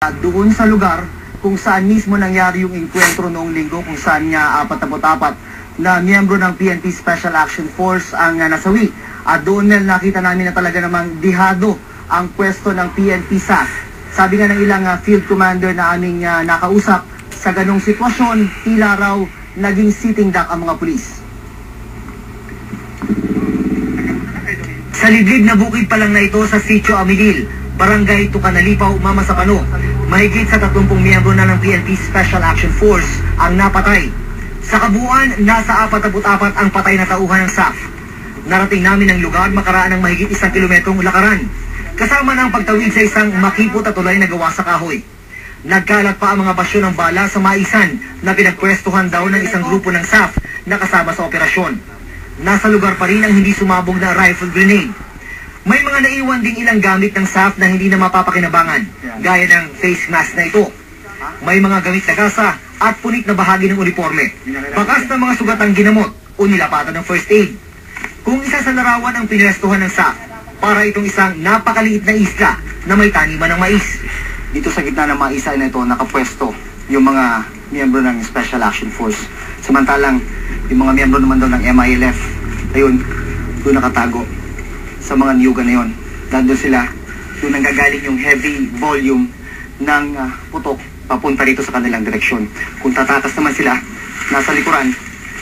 Doon sa lugar kung saan mismo nangyari yung enkwentro noong linggo kung saan nga 44 na miyembro ng PNP Special Action Force ang uh, nasawi. At doon Mel, nakita namin na talaga namang dihado ang pwesto ng PNP SAF. Sabi nga ng ilang uh, field commander na aming uh, nakausap, sa ganong sitwasyon, tila raw naging sitting duck ang mga pulis. Sa liblib na bukid pa lang na ito sa Sitio Amilil, Barangay Tucanalipaw, Mama Sapano, mahigit sa 30 miyembro na ng PNP Special Action Force ang napatay. Sa kabuuan, nasa 44 ang patay na tauhan ng SAF. Narating namin ang lugar makaraan ng mahigit isang kilometrong lakaran, kasama ng pagtawid sa isang makipot at tulay na gawa sa kahoy. Nagkalat pa ang mga basyo ng bala sa maisan na pinagpwestuhan daw ng isang grupo ng SAF na kasama sa operasyon. Nasa lugar pa rin ang hindi sumabog na rifle grenade. May mga naiwan ding ilang gamit ng SAF na hindi na mapapakinabangan, gaya ng face mask na ito. May mga gamit na kasa at punit na bahagi ng uniforme. Bakas na mga sugatang ginamot o nilapatan ng first aid. Kung isa sa larawan ang pinwestuhan ng SAF, para itong isang napakaliit na isla na may taniman ng mais. Dito sa gitna ng mga isla na ito, nakapwesto yung mga miyembro ng Special Action Force. Samantalang, yung mga miyembro naman daw ng MILF, ayun, doon nakatago sa mga niyugan na yon. Nandun sila, doon nanggagaling yung heavy volume ng ah, putok papunta rito sa kanilang direksyon. Kung tatakas naman sila, nasa likuran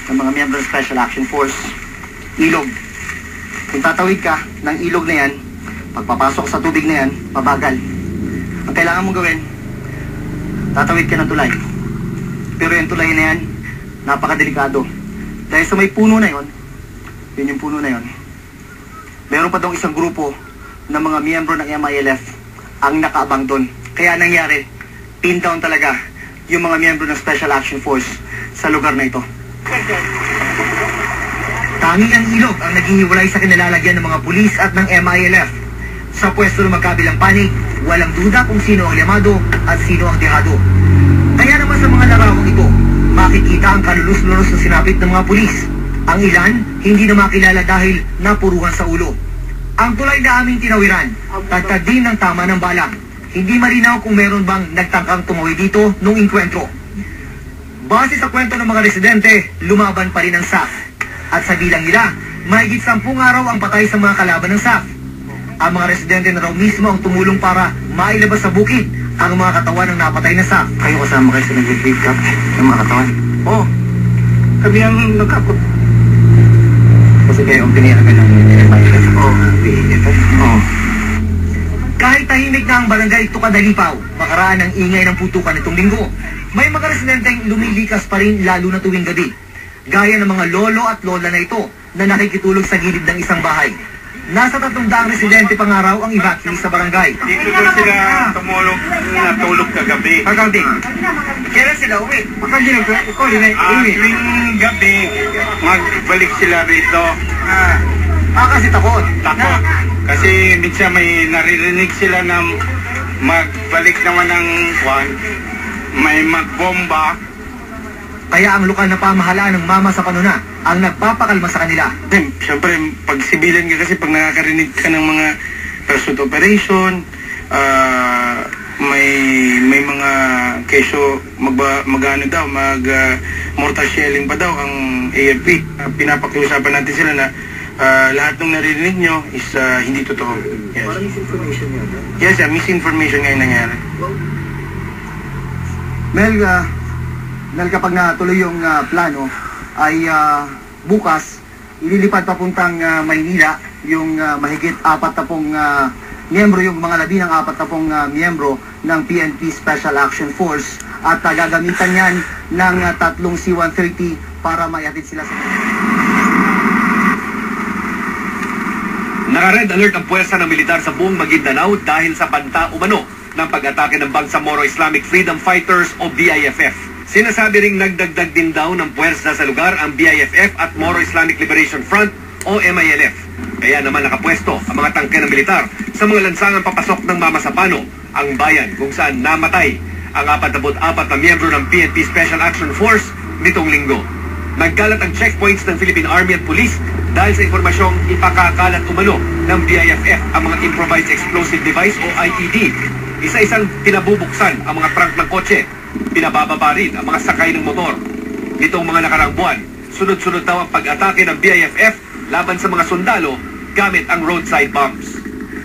ng mga miyembro Special Action Force, ilog. Kung tatawid ka ng ilog na yan, pagpapasok sa tubig na yan, pabagal. Ang kailangan mong gawin, tatawid ka ng tulay. Pero yung tulay na yan, napakadelikado. Dahil sa may puno na yon, yun yung puno na yon, meron pa daw isang grupo ng mga miyembro ng MILF ang nakaabang doon. Kaya nangyari, pin down talaga yung mga miyembro ng Special Action Force sa lugar na ito. Tanging ang ilog ang naghihiwalay sa kinalalagyan ng mga pulis at ng MILF. Sa pwesto ng magkabilang panig, walang duda kung sino ang llamado at sino ang dehado. Kaya naman sa mga larawang ito, makikita ang kalulus-lulus na sinapit ng mga pulis. Ang ilan, hindi na makilala dahil napuruhan sa ulo. Ang tulay na aming tinawiran, tagtad din ng tama ng bala. Hindi marinaw kung meron bang nagtangkang tumawid dito nung inkwentro. Base sa kwento ng mga residente, lumaban pa rin ang SAF. At sa bilang nila, mahigit sampung araw ang patay sa mga kalaban ng SAF. Ang mga residente na raw mismo ang tumulong para mailabas sa bukid ang mga katawan ng napatay na SAF. Kayo kasama kayo sa nag-pick up ng mga katawan? Oo. Oh, kami ang nagkapot. Kasi kayo ang piniragan ng MIF? Oo, PAF. Oo. Kahit tahimik na ang barangay Tukadalipaw, makaraan ang ingay ng putukan nitong linggo, may mga residenteng lumilikas pa rin lalo na tuwing gabi. Gaya ng mga lolo at lola na ito na nakikitulog sa gilid ng isang bahay. Nasa tatlong daang residente pang araw ang evacuee sa barangay. Dito daw sila tumulog, natulog kagabi. Kagabi, kailan sila uwi? Makandi na ikaw, din na Ah, tuwing gabi, magbalik sila rito. Ah, Ah, kasi takot. takot. Kasi minsan may naririnig sila na magbalik naman ng kwan, may magbomba. Kaya ang lokal na pamahalaan ng mama sa panuna ang nagpapakalma sa kanila. Then, Siyempre, pag sibilan ka kasi pag nakakarinig ka ng mga pursuit operation, ah, may may mga keso magba, magano daw, mag ah, mortar shelling pa daw ang AFP. Uh, pinapakiusapan natin sila na ah, lahat ng naririnig nyo is ah, hindi totoo. Yes. misinformation yun. Yes, ah, misinformation ngayon nangyari. Mel, ah, Mel kapag natuloy yung ah, plano, ay ah, bukas, ililipad papuntang uh, Maynila yung ah, mahigit apat na pong ah, miyembro, yung mga labi ng apat na pong ah, miyembro ng PNP Special Action Force at gagamitan yan ng ah, tatlong C-130 para maihatid sila sa... Naka-red alert ang puwersa ng militar sa buong Maguindanao dahil sa banta umano ng pag-atake ng Bangsamoro Islamic Freedom Fighters o BIFF. Sinasabi ring nagdagdag din daw ng puwersa sa lugar ang BIFF at Moro Islamic Liberation Front o MILF. Kaya naman nakapwesto ang mga tangke ng militar sa mga lansangang papasok ng Mama Sapano, ang bayan kung saan namatay ang 44 na miyembro ng PNP Special Action Force nitong linggo. Nagkalat ang checkpoints ng Philippine Army at Police dahil sa impormasyong ipakakalat umano ng BIFF ang mga improvised explosive device o IED Isa-isang pinabubuksan ang mga trunk ng kotse. Pinabababa rin ang mga sakay ng motor. Nitong mga nakaraang buwan, sunod-sunod daw ang pag-atake ng BIFF laban sa mga sundalo gamit ang roadside bombs.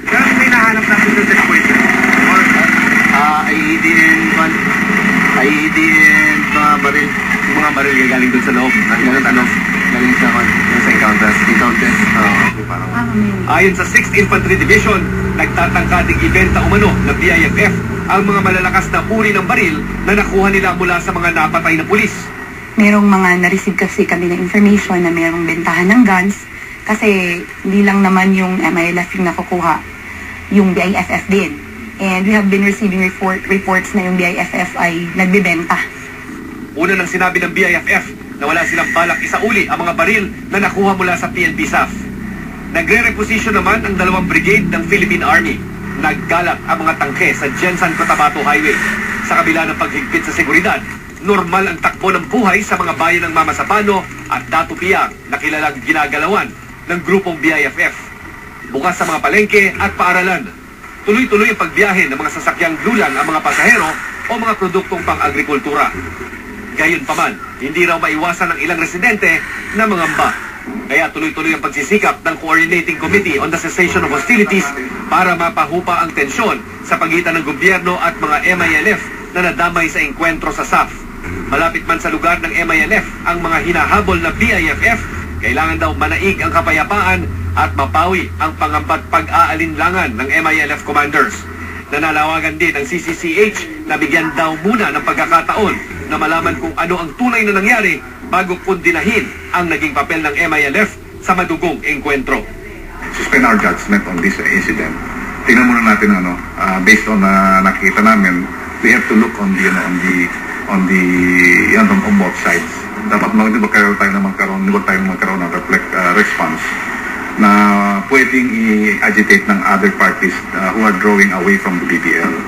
Kaya may nahanap natin sa checkpoint. Or, Ah, IED and one. IED and uh, baril. Yung mga baril na galing doon sa loob. Galing sa ano? Galing sa sa encounters. Encounters. Ah, okay, parang. Ayon sa 6th Infantry Division, nagtatangka ding ibenta umano ng BIFF ang mga malalakas na uri ng baril na nakuha nila mula sa mga napatay na pulis. merong mga na-receive kasi kami ng information na merong bentahan ng guns kasi hindi lang naman yung MILF yung nakukuha, yung BIFF din. And we have been receiving report, reports na yung BIFF ay nagbebenta. Una nang sinabi ng BIFF na wala silang balak isauli ang mga baril na nakuha mula sa PNP SAF. Nagre-reposition naman ang dalawang brigade ng Philippine Army. Naggalat ang mga tangke sa Jensan Cotabato Highway. Sa kabila ng paghigpit sa seguridad, normal ang takbo ng buhay sa mga bayan ng Mama Sapano at Datu Piang na kilalang ginagalawan ng grupong BIFF. Bukas sa mga palengke at paaralan. Tuloy-tuloy ang pagbiyahe ng mga sasakyang lulan ang mga pasahero o mga produktong pang-agrikultura. Gayon pa man, hindi raw maiwasan ng ilang residente na mangamba. Kaya tuloy-tuloy ang pagsisikap ng Coordinating Committee on the Cessation of Hostilities para mapahupa ang tensyon sa pagitan ng gobyerno at mga MILF na nadamay sa engkwentro sa SAF. Malapit man sa lugar ng MILF ang mga hinahabol na BIFF, kailangan daw manaig ang kapayapaan at mapawi ang pangambat pag-aalinlangan ng MILF commanders. Nanalawagan din ang CCCH na bigyan daw muna ng pagkakataon na malaman kung ano ang tunay na nangyari bago kundinahin ang naging papel ng MILF sa madugong engkwentro. suspend our judgment on this incident. Tingnan muna natin ano, uh, based on na nakita namin, we have to look on the ano, on the on the on, on both sides. Dapat mag di ba kayo tayo na magkaroon, di ba tayo magkaroon ng reflect, uh, response na pwedeng i-agitate ng other parties uh, who are drawing away from the BBL.